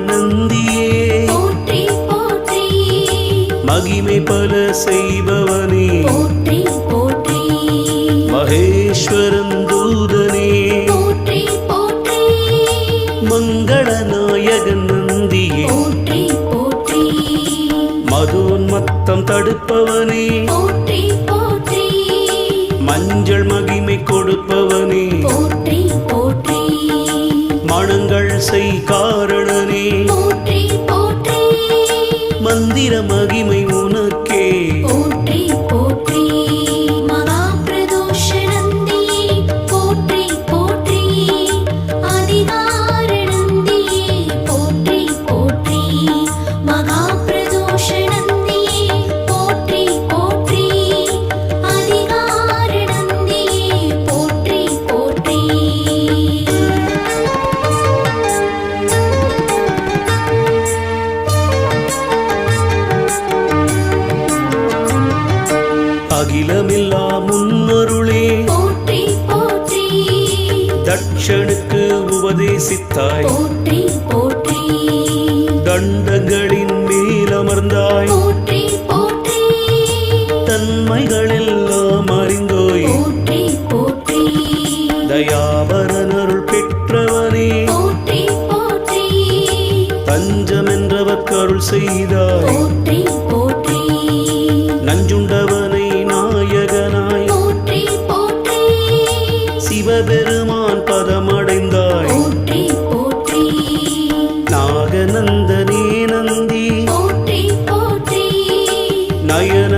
நந்தியே. மகிமை பல செய்பவனே. மகேஸ்வரன் தூதனே. போற்றி மங்களநாயகன் நந்தியே. மதோன்மத்தம் தடுப்பவனே. மஞ்சள் மகிமை கொடுப்பவனே. போற்றி போற்றி. மகிமை உனக்கே. அகிலமில்லா முன்னருளே. போற்றி போற்றி. தட்சனுக்கு உபதேசித்தாய். போற்றி போற்றி. தண்டங்களின் மேலமர்ந்தாய் போற்றி போற்றி. தன்மைகளெல்லாம் அறிந்தோய். போற்றி போற்றி. தயாபரனருள் பெற்றவனே. போற்றி போற்றி. தஞ்சமென்றவர் கருள் செய்தாய். போற்றி சிவபெருமான் பதமடைந்தாய். நாகநந்தனே நந்தி. நயன